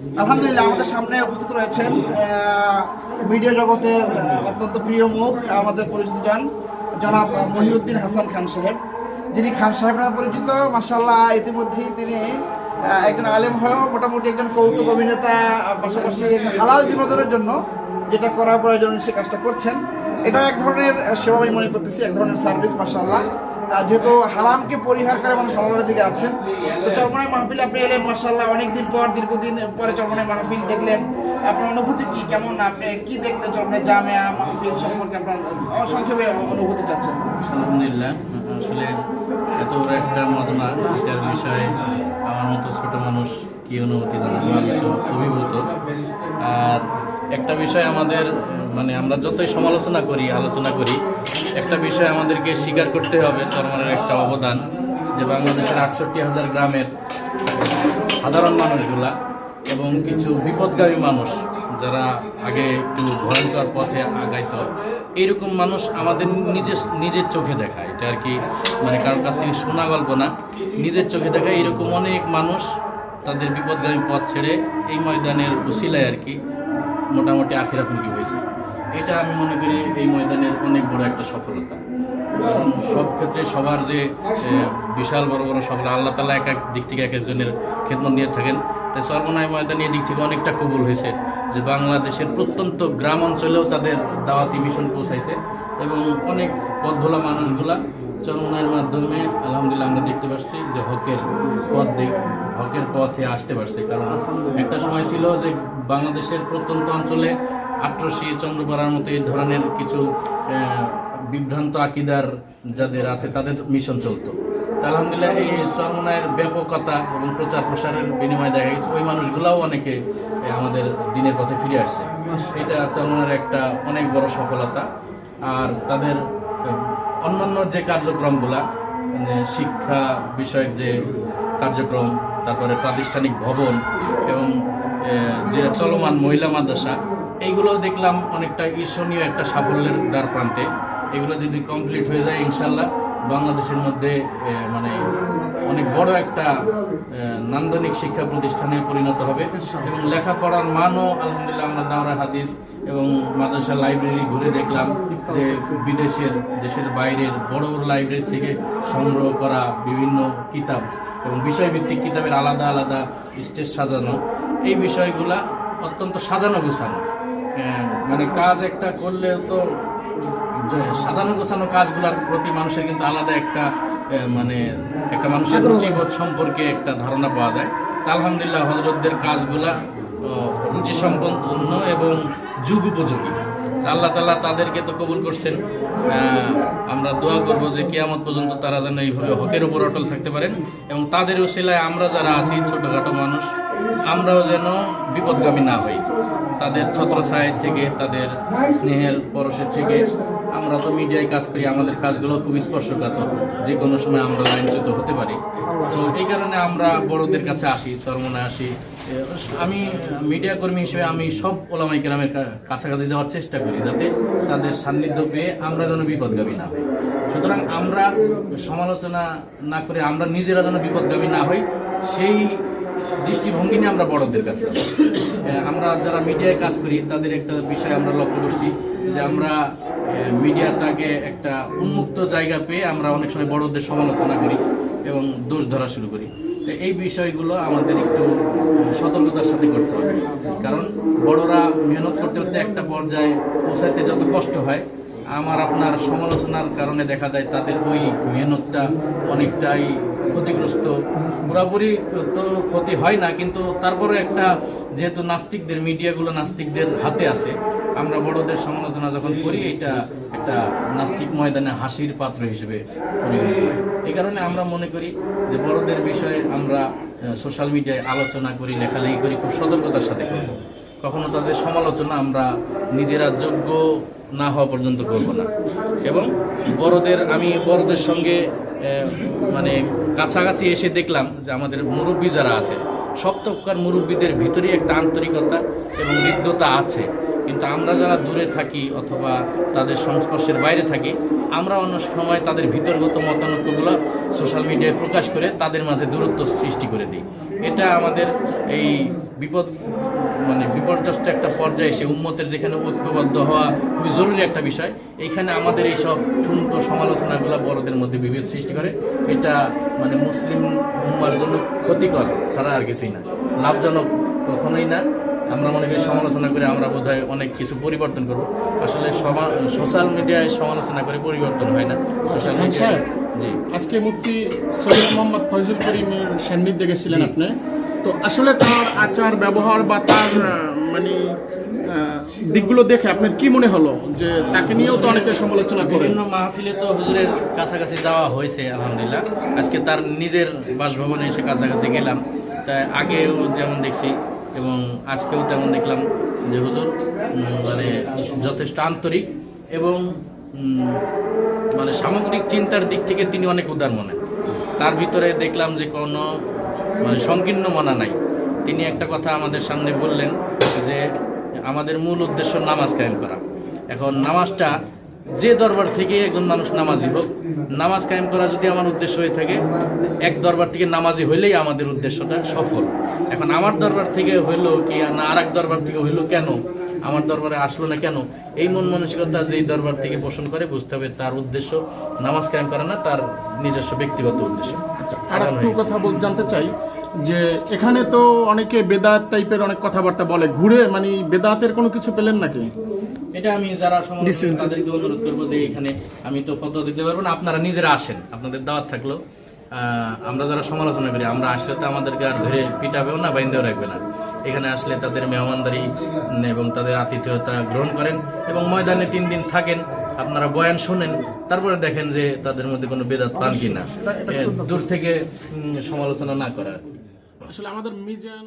আলহামদুলিল্লাহ আমাদের সামনে উপস্থিত রয়েছেন মিডিয়া জগতের অত্যন্ত প্রিয় মুখ আমাদের পরিচিত জন জনাব মহিউদ্দিন হাসান খান সাহেব। যিনি খান সাহেব নামে পরিচিত মাসাল্লাহ ইতিমধ্যেই তিনি একজন আলেম হয়েও মোটামুটি একজন কৌতুক অভিনেতা পাশাপাশি হালাল বিনোদনের জন্য যেটা করা প্রয়োজন সে কাজটা করছেন। এটা এক ধরনের সেবা আমি মনে করতেছি এক ধরনের সার্ভিস আহ, যেহেতু হারামকে পরিহার করে মানুষ হালালের দিকে আছেন তো চরমনাই মাহফিল আপনি এলেন মার্শাল্লাহ অনেকদিন পর, দীর্ঘদিন পরে চরমনাই মাহফিল দেখলেন। আপনার অনুভূতি কি? কেমন? আপনি কি দেখলেন চরমনাই জামিয়া মাহফিল সম্পর্কে আপনার সংক্ষেপে অনুভূতি চাচ্ছেন? আলহামদুলিল্লাহ, আসলে এত বড় একটা মজমা, এটার বিষয়ে আমার মতো ছোট মানুষ কি অনুভূতি জানাব তো অভিভূত। আর একটা বিষয় আমাদের মানে আমরা যতই সমালোচনা করি, আলোচনা করি একটা বিষয় আমাদেরকে স্বীকার করতে হবে চরমানের একটা অবদান, যে বাংলাদেশের আটষট্টি হাজার গ্রামের সাধারণ মানুষগুলা এবং কিছু বিপদগামী মানুষ যারা আগে একটু ভয়ঙ্কর পথে আগাইত, এইরকম মানুষ আমাদের নিজের নিজের চোখে দেখা। এটা আর কি মানে কারোর কাছ থেকে শোনা গল্প না। নিজের চোখে দেখা এরকম অনেক মানুষ তাদের বিপদগামী পথ ছেড়ে এই ময়দানের উসিলায় আর কি মোটামুটি আখিরাতমুখী হয়েছে। এটা আমি মনে করি এই ময়দানের অনেক বড় একটা সফলতা। সব ক্ষেত্রে সবার যে বিশাল বড় বড় সফল, আল্লাহ তালা এক এক দিক থেকে এক একজনের খেদমত নিয়ে থাকেন। তাই সর্বনয় ময়দানি দিক থেকে অনেকটা কবুল হয়েছে যে, বাংলাদেশের প্রত্যন্ত গ্রাম অঞ্চলেও তাদের দাওয়াতি মিশন পৌঁছাইছে এবং অনেক পথভোলা মানুষগুলা চরমনায়ের মাধ্যমে আলহামদুলিল্লাহ আমরা দেখতে পাচ্ছি যে, হকের পথ হকের পথে আসতে পারছে। কারণ একটা সময় ছিল যে, বাংলাদেশের প্রত্যন্ত অঞ্চলে আট্রসি চন্দ্রপাড়ার মতো এই ধরনের কিছু বিভ্রান্ত আকিদার যাদের আছে তাদের মিশন চলতো। আলহামদুলিল্লাহ এই চরমনায়ের ব্যাপকতা এবং প্রচার প্রসারের বিনিময় দেখা গেছে ওই মানুষগুলাও অনেকে আমাদের দিনের পথে ফিরে আসছে। এটা চরমনায়ের একটা অনেক বড় সফলতা। আর তাদের অন্যান্য যে কার্যক্রমগুলা মানে শিক্ষা বিষয়ক যে কার্যক্রম তারপরে প্রাতিষ্ঠানিক ভবন এবং যে চলমান মহিলা মাদ্রাসা এইগুলো দেখলাম অনেকটা ঈর্ষণীয় একটা সাফল্যের দ্বার প্রান্তে। এগুলো যদি কমপ্লিট হয়ে যায় ইনশাল্লাহ বাংলাদেশের মধ্যে মানে অনেক বড় একটা নান্দনিক শিক্ষা প্রতিষ্ঠানে পরিণত হবে। এবং লেখাপড়ার মানও আলহামদুলিল্লাহ আমরা দাওরা হাদিস এবং মাদ্রাসা লাইব্রেরি ঘুরে দেখলাম যে বিদেশের, দেশের বাইরের বড় বড় লাইব্রেরি থেকে সংগ্রহ করা বিভিন্ন কিতাব এবং বিষয়ভিত্তিক কিতাবের আলাদা আলাদা স্টেজ সাজানো। এই বিষয়গুলা অত্যন্ত সাজানো গোছানো মানে কাজ একটা করলে তো যে সাজানো গোছানো কাজগুলোর প্রতি মানুষের কিন্তু আলাদা একটা মানে একটা মানুষের রুচিবোধ সম্পর্কে একটা ধারণা পাওয়া যায়। আলহামদুলিল্লাহ হজরতদের কাজগুলা রুচি সম্পন্ন এবং যুগ উপযোগী আল্লাহ তালা তাদেরকে তো কবুল করছেন। আমরা দোয়া করব যে কেয়ামত পর্যন্ত তারা যেন এইভাবে হকের উপর অটল থাকতে পারেন এবং তাদের উসিলায় আমরা যারা আছি ছোটোখাটো মানুষ আমরাও যেন বিপদগামী না হই। তাদের ছত্রছায় থেকে, তাদের স্নেহের পরশের থেকে আমরা তো মিডিয়ায় কাজ করি, আমাদের কাজগুলো খুব স্পর্শকাতর যে কোনো সময় আমরা লাইনচ্যুত হতে পারি। তো এই কারণে আমরা বড়দের কাছে আসি, চরমনায় আসি। আমি, মিডিয়া কর্মী হিসেবে আমি সব ওলামাই গ্রামের কাছাকাছি যাওয়ার চেষ্টা করি, যাতে তাদের সান্নিধ্য পেয়ে আমরা যেন বিপদগামী না হই। সুতরাং আমরা সমালোচনা না করে আমরা নিজেরা যেন বিপদগামী না হই, সেই দৃষ্টিভঙ্গি নিয়ে আমরা বড়দের কাছে আমরা যারা মিডিয়ায় কাজ করি, তাদের একটা বিষয় আমরা লক্ষ্য করছি যে আমরা মিডিয়াটাকে একটা উন্মুক্ত জায়গা পেয়ে আমরা অনেক সময় বড়দের সমালোচনা করি এবং দোষ ধরা শুরু করি। তো এই বিষয়গুলো আমাদের একটু সতর্কতার সাথে করতে হবে। কারণ বড়রা মেহনত করতে করতে একটা পর্যায়ে পৌঁছাইতে যত কষ্ট হয়, আমার আপনার সমালোচনার কারণে দেখা যায় তাদের ওই মেহনতটা অনেকটাই ক্ষতিগ্রস্ত। পুরাপুরি তো ক্ষতি হয় না, কিন্তু তারপরে একটা যেহেতু নাস্তিকদের, মিডিয়াগুলো নাস্তিকদের হাতে আছে, আমরা বড়দের সমালোচনা যখন করি, এটা একটা নাস্তিক ময়দানে হাসির পাত্র হিসেবে পরিগণিত হয়। এই কারণে আমরা মনে করি যে বড়দের বিষয়ে আমরা সোশ্যাল মিডিয়ায় আলোচনা করি, লেখালেখি করি, খুব সতর্কতার সাথে করব। কখনো তাদের সমালোচনা আমরা নিজেরা যোগ্য না হওয়া পর্যন্ত করব না। এবং বড়দের, আমি বড়দের সঙ্গে মানে কাছাকাছি এসে দেখলাম যে আমাদের মুরব্বী যারা আছে সব তবকার মুরব্বীদের ভিতরেই একটা আন্তরিকতা এবং হৃদ্যতা আছে। কিন্তু আমরা যারা দূরে থাকি অথবা তাদের সংস্পর্শের বাইরে থাকি, আমরা অন্য সময় তাদের ভিতরগত মতানৈক্যগুলো সোশ্যাল মিডিয়ায় প্রকাশ করে তাদের মাঝে দূরত্ব সৃষ্টি করে দিই। এটা আমাদের এই বিপদ মানে বিপর্যস্ত একটা পর্যায়ে এসে উম্মতের যেখানে ঐক্যবদ্ধ হওয়া খুবই জরুরি একটা বিষয়। এইখানে আমাদের এই সব ঠুনকো সমালোচনাগুলো বড়দের মধ্যে বিভেদ সৃষ্টি করে। এটা মানে মুসলিম উম্মার জন্য ক্ষতিকর ছাড়া আর কিছুই না। লাভজনক কখনোই না। আমরা মনে করি সমালোচনা করে আমরা বোধহয় অনেক কিছু পরিবর্তন করব। আসলে সোশ্যাল মিডিয়ায় সমালোচনা করে পরিবর্তন হয় না। সোশ্যাল খান মিডিয়ায় জি। আজকে মুফতি সৈয়দ মোহাম্মদ ফয়জুল করিমের সান্নিধ্যে গেছিলেন আপনি। তো আসলে তার আচার, ব্যবহার বা তার মানে দিকগুলো দেখে আপনার কি মনে হলো? যে তাকে নিয়েও তো অনেকে সমালোচনা করেন। বিভিন্ন মাহফিলে তো হুজুরের কাছাকাছি যাওয়া হয়েছে, আলহামদুলিল্লাহ। আজকে তার নিজের বাসভবনে এসে কাছাকাছি গেলাম। তাই আগেও যেমন দেখছি এবং আজকেও তেমন দেখলাম যে হুজুর মানে যথেষ্ট আন্তরিক এবং মানে সামগ্রিক চিন্তার দিক থেকে তিনি অনেক উদার মনে। তার ভিতরে দেখলাম যে কোনো মানে সংকীর্ণ মনা নাই। তিনি একটা কথা আমাদের সামনে বললেন যে আমাদের মূল উদ্দেশ্য নামাজ কায়েম করা। এখন নামাজটা যে দরবার থেকে একজন মানুষ নামাজি হোক, নামাজ কায়েম করা যদি আমার উদ্দেশ্য হয়ে থাকে, এক দরবার থেকে নামাজি হইলেই আমাদের উদ্দেশ্যটা সফল। এখন আমার দরবার থেকে হইল কি না আর দরবার থেকে হইল কেন? আমার দরবারে আসলো না কেন? এই মন মানসিকতা যেই দরবার থেকে পোষণ করে বুঝতে হবে তার উদ্দেশ্য। নামাজ কায়েম করা না তার নিজস্ব ব্যক্তিগত উদ্দেশ্য। আর একটু কথা বল জানতে চাই যে এখানে তো অনেকে বেদাত টাইপের অনেক কথাবার্তা বলে। ঘুরে মানে বেদাতের কোনো কিছু পেলেন নাকি? এটা আমি যারা সমালোচনা তাদেরকে অনুরোধ করব যে এখানে আমি তো ফটো দিতে পারব না আপনারা নিজেরা আসেন আপনাদের দাওয়াত থাকল। আহ, আমরা যারা সমালোচনা করি আমরা আসলে তো আমাদেরকে আর ধরে পিটাবেও না বাইন্দেও রাখবে না। এখানে আসলে তাদের মেহমানদারি এবং তাদের আতিথেয়তা গ্রহণ করেন এবং ময়দানে তিন দিন থাকেন। আপনারা বয়ান শোনেন তারপরে দেখেন যে তাদের মধ্যে কোনো বেদাত পান কিনা। দূর থেকে উম, সমালোচনা না করা। আসলে আমাদের মিজান